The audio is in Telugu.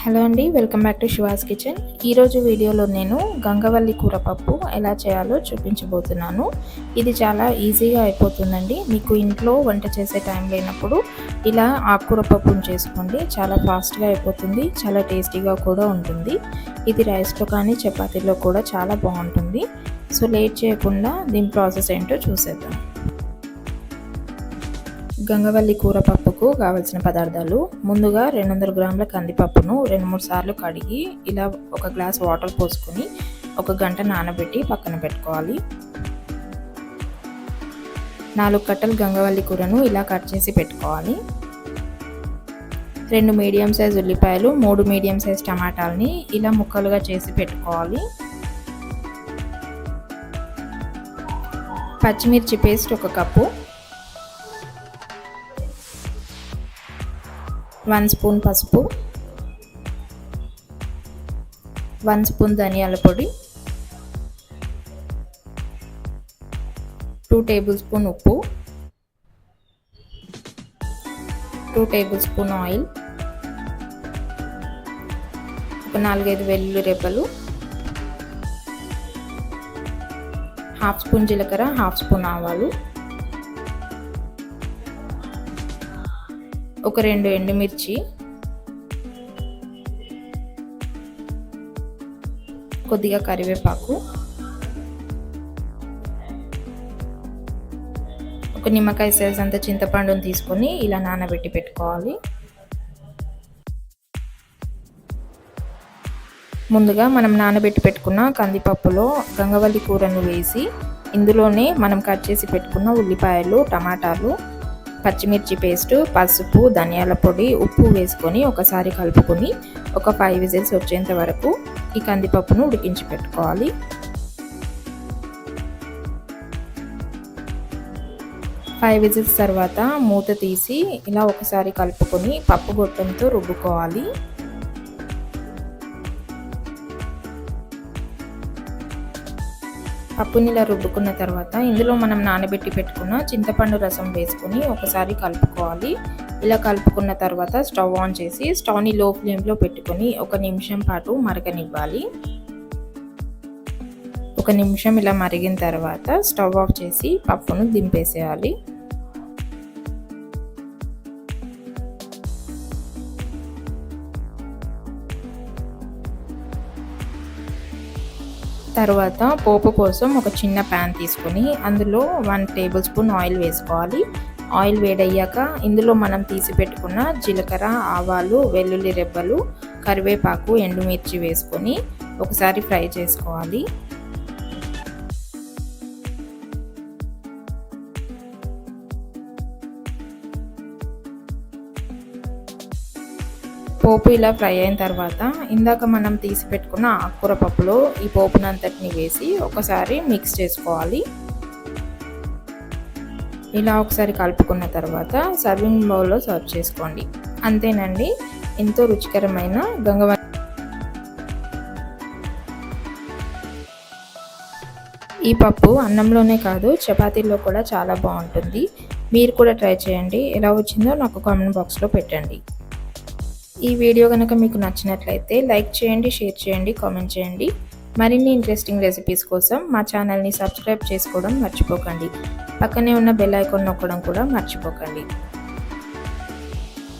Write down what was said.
హలో అండి welcome back to Shiva's kitchen. ఈరోజు వీడియోలో నేను గంగవల్లి కూర పప్పు ఎలా చేయాలో చూపించబోతున్నాను. ఇది చాలా ఈజీగా అయిపోతుందండి. మీకు ఇంట్లో వంట చేసే టైం లేనప్పుడు ఇలా ఆకుకూర పప్పును చేసుకోండి. చాలా ఫాస్ట్గా అయిపోతుంది చాలా టేస్టీగా కూడా ఉంటుంది. ఇది రైస్లో కానీ చపాతీలో కూడా చాలా బాగుంటుంది. సో లేట్ చేయకుండా దీని ప్రాసెస్ ఏంటో చూసేద్దాం. గంగవల్లి కూర పప్పుకు కావలసిన పదార్థాలు. ముందుగా రెండు వందల గ్రాముల కందిపప్పును రెండు మూడు సార్లు కడిగి ఇలా ఒక గ్లాస్ వాటర్ పోసుకొని ఒక గంట నానబెట్టి పక్కన పెట్టుకోవాలి. నాలుగు కట్టలు గంగవల్లి కూరను ఇలా కట్ చేసి పెట్టుకోవాలి. రెండు మీడియం సైజ్ ఉల్లిపాయలు మూడు మీడియం సైజ్ టమాటాలని ఇలా ముక్కలుగా చేసి పెట్టుకోవాలి. పచ్చిమిర్చి పేస్ట్ ఒక కప్పు వన్ స్పూన్ పసుపు వన్ స్పూన్ ధనియాల పొడి టూ టేబుల్ స్పూన్ ఉప్పు టూ టేబుల్ స్పూన్ ఆయిల్ ఒక నాలుగైదు వెల్లుల్లి రెబ్బలు హాఫ్ స్పూన్ జీలకర్ర హాఫ్ స్పూన్ ఆవాలు ఒక రెండు ఎండుమిర్చి కొద్దిగా కరివేపాకు ఒక నిమ్మకాయ సైజ్ అంత చింతపండుని తీసుకొని ఇలా నానబెట్టి పెట్టుకోవాలి. ముందుగా మనం నానబెట్టి పెట్టుకున్న కందిపప్పులో గంగవల్లి కూరను వేసి ఇందులోనే మనం కట్ చేసి పెట్టుకున్న ఉల్లిపాయలు టమాటాలు పచ్చిమిర్చి పేస్ట్ పసుపు ధనియాల పొడి ఉప్పు వేసుకొని ఒకసారి కలుపుకొని ఒక ఫైవ్ విజిల్స్ వచ్చేంత వరకు ఈ కందిపప్పును ఉడికించి పెట్టుకోవాలి. ఫైవ్ విజిల్స్ తర్వాత మూత తీసి ఇలా ఒకసారి కలుపుకొని పప్పు గొట్టంతో రుబ్బుకోవాలి. పప్పుని ఇలా రుబ్బుకున్న తర్వాత ఇందులో మనం నానబెట్టి పెట్టుకున్న చింతపండు రసం వేసుకొని ఒకసారి కలుపుకోవాలి. ఇలా కలుపుకున్న తర్వాత స్టవ్ ఆన్ చేసి స్టవ్ని లో ఫ్లేమ్లో పెట్టుకొని ఒక నిమిషం పాటు మరగనివ్వాలి. ఒక నిమిషం ఇలా మరిగిన తర్వాత స్టవ్ ఆఫ్ చేసి పప్పును దింపేసేయాలి. తర్వాత పోపు కోసం ఒక చిన్న ప్యాన్ తీసుకొని అందులో వన్ టేబుల్ స్పూన్ ఆయిల్ వేసుకోవాలి. ఆయిల్ వేడయ్యాక ఇందులో మనం తీసి పెట్టుకున్న జీలకర్ర ఆవాలు వెల్లుల్లి రెబ్బలు కరివేపాకు ఎండుమిర్చి వేసుకొని ఒకసారి ఫ్రై చేసుకోవాలి. పోపు ఇలా ఫ్రై అయిన తర్వాత ఇందాక మనం తీసి పెట్టుకున్న ఆకుకూర పప్పులో ఈ పోపునంతటిని వేసి ఒకసారి మిక్స్ చేసుకోవాలి. ఇలా ఒకసారి కలుపుకున్న తర్వాత సర్వింగ్ బౌల్లో సర్వ్ చేసుకోండి. అంతేనండి ఎంతో రుచికరమైన గంగవ ఈ పప్పు అన్నంలోనే కాదు చపాతీల్లో కూడా చాలా బాగుంటుంది. మీరు కూడా ట్రై చేయండి. ఎలా వచ్చిందో నాకు కామెంట్ బాక్స్లో పెట్టండి. ఈ వీడియో కనుక మీకు నచ్చినట్లయితే లైక్ చేయండి షేర్ చేయండి కామెంట్ చేయండి. మరిన్ని ఇంట్రెస్టింగ్ రెసిపీస్ కోసం మా ఛానల్ని సబ్స్క్రైబ్ చేసుకోవడం మర్చిపోకండి. పక్కనే ఉన్న బెల్ ఐకాన్ నొక్కడం కూడా మర్చిపోకండి.